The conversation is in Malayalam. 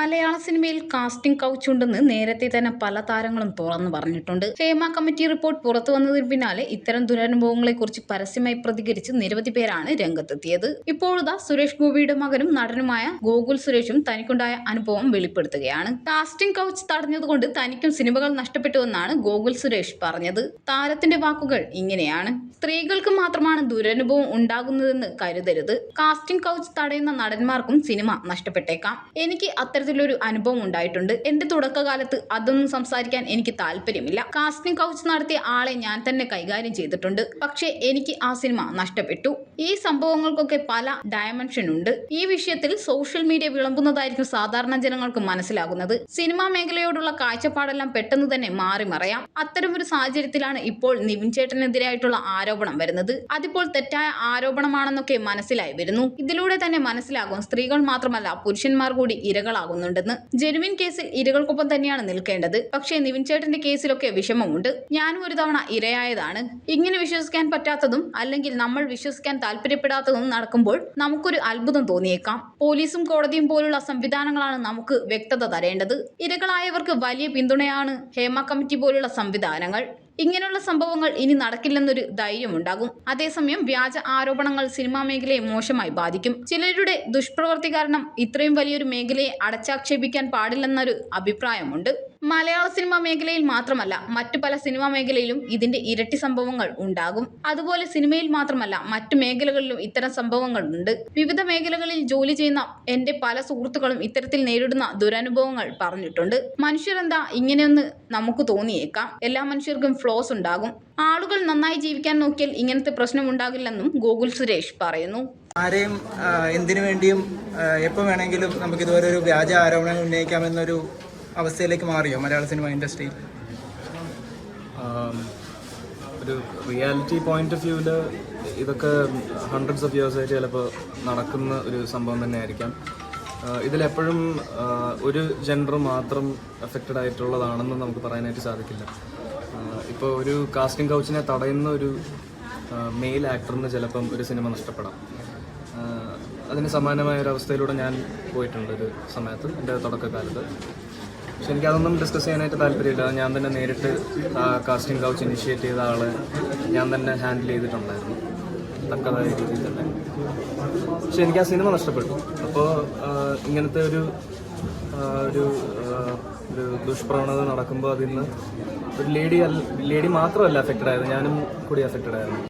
മലയാള സിനിമയിൽ കാസ്റ്റിംഗ് കൗച്ചുണ്ടെന്ന് നേരത്തെ തന്നെ പല താരങ്ങളും തുറന്നു പറഞ്ഞിട്ടുണ്ട്. ഹേമ കമ്മിറ്റി റിപ്പോർട്ട് പുറത്തു വന്നതിന് പിന്നാലെ ഇത്തരം ദുരനുഭവങ്ങളെ കുറിച്ച് പരസ്യമായി പ്രതികരിച്ച് നിരവധി പേരാണ് രംഗത്തെത്തിയത്. ഇപ്പോഴുതാ സുരേഷ് ഗോപിയുടെ മകനും നടനുമായ ഗോകുൽ സുരേഷും തനിക്കുണ്ടായ അനുഭവം വെളിപ്പെടുത്തുകയാണ്. കാസ്റ്റിംഗ് കൗച്ച് തടഞ്ഞതുകൊണ്ട് തനിക്കും സിനിമകൾ നഷ്ടപ്പെട്ടുവെന്നാണ് ഗോകുൽ സുരേഷ് പറഞ്ഞത്. താരത്തിന്റെ വാക്കുകൾ ഇങ്ങനെയാണ്. സ്ത്രീകൾക്ക് മാത്രമാണ് ദുരനുഭവം ഉണ്ടാകുന്നതെന്ന് കരുതരുത്. കാസ്റ്റിംഗ് കൗച്ച് തടയുന്ന നടന്മാർക്കും സിനിമ നഷ്ടപ്പെട്ടേക്കാം. എനിക്ക് അത്തരത്തിലൊരു അനുഭവം ഉണ്ടായിട്ടുണ്ട്. എന്റെ തുടക്കകാലത്ത് അതൊന്നും സംസാരിക്കാൻ എനിക്ക് താല്പര്യമില്ല. കാസ്റ്റിംഗ് കൗച്ച് നടത്തിയ ആളെ ഞാൻ തന്നെ കൈകാര്യം ചെയ്തിട്ടുണ്ട്. പക്ഷേ എനിക്ക് ആ സിനിമ നഷ്ടപ്പെട്ടു. ഈ സംഭവങ്ങൾക്കൊക്കെ പല ഡയമെൻഷൻ ഉണ്ട്. ഈ വിഷയത്തിൽ സോഷ്യൽ മീഡിയ വിളമ്പുന്നതായിരിക്കും സാധാരണ ജനങ്ങൾക്ക് മനസ്സിലാകുന്നത്. സിനിമാ മേഖലയോടുള്ള കാഴ്ചപ്പാടെല്ലാം പെട്ടെന്ന് തന്നെ മാറി മറയാം. ഒരു സാഹചര്യത്തിലാണ് ഇപ്പോൾ നിവിൻ ചേട്ടനെതിരായിട്ടുള്ള ആരോപണം വരുന്നത്. അതിപ്പോൾ തെറ്റായ ആരോപണമാണെന്നൊക്കെ മനസ്സിലായി വരുന്നു. ഇതിലൂടെ തന്നെ മനസ്സിലാകും സ്ത്രീകൾ മാത്രമല്ല പുരുഷന്മാർ കൂടി ഇരകളാകുന്നുണ്ടെന്ന് ജെനുവിൻ കേസിൽ ഇരകൾക്കൊപ്പം തന്നെയാണ് നിൽക്കേണ്ടത്. പക്ഷേ നിവിൻ ചേട്ടന്റെ കേസിലൊക്കെ വിഷമമുണ്ട്. ഞാനും ഒരു തവണ ഇരയായതാണ്. ഇങ്ങനെ വിശ്വസിക്കാൻ പറ്റാത്തതും അല്ലെങ്കിൽ നമ്മൾ വിശ്വസിക്കാൻ താല്പര്യപ്പെടാത്തതും നടക്കുമ്പോൾ നമുക്കൊരു അത്ഭുതം തോന്നിയേക്കാം. പോലീസും കോടതിയും പോലുള്ള സംവിധാനങ്ങളാണ് നമുക്ക് വ്യക്തത തരേണ്ടത്. ഇരകളായവർക്ക് വലിയ പിന്തുണയാണ് ഹേമ കമ്മിറ്റി പോലുള്ള സംവിധാനങ്ങൾ. ഇങ്ങനെയുള്ള സംഭവങ്ങൾ ഇനി നടക്കില്ലെന്നൊരു ധൈര്യം ഉണ്ടാകും അതേസമയം വ്യാജ ആരോപണങ്ങൾ സിനിമാ മേഖലയെ മോശമായി ബാധിക്കും. ചിലരുടെ ദുഷ്പ്രവർത്തി കാരണം ഇത്രയും വലിയൊരു മേഖലയെ അടച്ചാക്ഷേപിക്കാൻ പാടില്ലെന്നൊരു അഭിപ്രായമുണ്ട്. മലയാള സിനിമാ മേഖലയിൽ മാത്രമല്ല മറ്റു പല സിനിമാ മേഖലയിലും ഇതിന്റെ ഇരട്ടി സംഭവങ്ങൾ ഉണ്ടാകും. അതുപോലെ സിനിമയിൽ മാത്രമല്ല മറ്റു മേഖലകളിലും ഇത്തരം സംഭവങ്ങൾ ഉണ്ട്. വിവിധ മേഖലകളിൽ ജോലി ചെയ്യുന്ന എന്റെ പല സുഹൃത്തുക്കളും ഇത്തരത്തിൽ നേരിടുന്ന ദുരനുഭവങ്ങൾ പറഞ്ഞിട്ടുണ്ട്. മനുഷ്യരെന്താ ഇങ്ങനെയൊന്ന് നമുക്ക് തോന്നിയേക്കാം. എല്ലാ മനുഷ്യർക്കും ഫ്ലോസ് ഉണ്ടാകും. ആളുകൾ നന്നായി ജീവിക്കാൻ നോക്കിയാൽ ഇങ്ങനത്തെ പ്രശ്നം ഉണ്ടാകില്ലെന്നും ഗോകുൽ സുരേഷ് പറയുന്നു. ആരെയും എന്തിനു വേണ്ടിയും എപ്പോൾ വേണമെങ്കിലും നമുക്ക് ഇതുവരെ ഒരു വ്യാജ ആരോപണം ഉന്നയിക്കാമെന്നൊരു അവസ്ഥയിലേക്ക് മാറിയോ മലയാള സിനിമ ഇൻഡസ്ട്രിയിൽ ഒരു റിയാലിറ്റി പോയിന്റ് ഓഫ് വ്യൂവിൽ ഇതൊക്കെ ഹൺഡ്രഡ്സ് ഓഫ് ഇയേഴ്സ് ആയിട്ട് ചിലപ്പോൾ നടക്കുന്ന ഒരു സംഭവം തന്നെ ആയിരിക്കാം ഇതിലെപ്പോഴും ഒരു ജെൻഡർ മാത്രം എഫക്റ്റഡ് ആയിട്ടുള്ളതാണെന്ന് നമുക്ക് പറയാനായിട്ട് സാധിക്കില്ല. ഇപ്പോൾ ഒരു കാസ്റ്റിംഗ് കൗച്ചിനെ തടയുന്ന ഒരു മെയിൽ ആക്ടറിന് ചിലപ്പം ഒരു സിനിമ നഷ്ടപ്പെടാം. അതിന് സമാനമായ ഒരു അവസ്ഥയിലൂടെ ഞാൻ പോയിട്ടുണ്ട് ഒരു സമയത്ത് എന്റെ തുടക്കകാലത്ത്. പക്ഷെ എനിക്കതൊന്നും ഡിസ്കസ് ചെയ്യാനായിട്ട് താല്പര്യമില്ല. ഞാൻ തന്നെ നേരിട്ട് കാസ്റ്റിംഗ് കൗച്ച് ഇനിഷ്യേറ്റ് ചെയ്ത ആളെ ഞാൻ തന്നെ ഹാൻഡിൽ ചെയ്തിട്ടുണ്ടായിരുന്നു. തക്കതായ രീതിയിൽ തന്നെ. പക്ഷെ എനിക്ക് ആ സിനിമ നഷ്ടപ്പെട്ടു. അപ്പോൾ ഇങ്ങനത്തെ ഒരു ഒരു ഒരു ദുഷ്പ്രവണത നടക്കുമ്പോൾ അതിൽ നിന്ന് ഒരു ലേഡി ലേഡി മാത്രമല്ല അഫക്റ്റഡ് ആയത്. ഞാനും കൂടി അഫക്റ്റഡ് ആയിരുന്നു.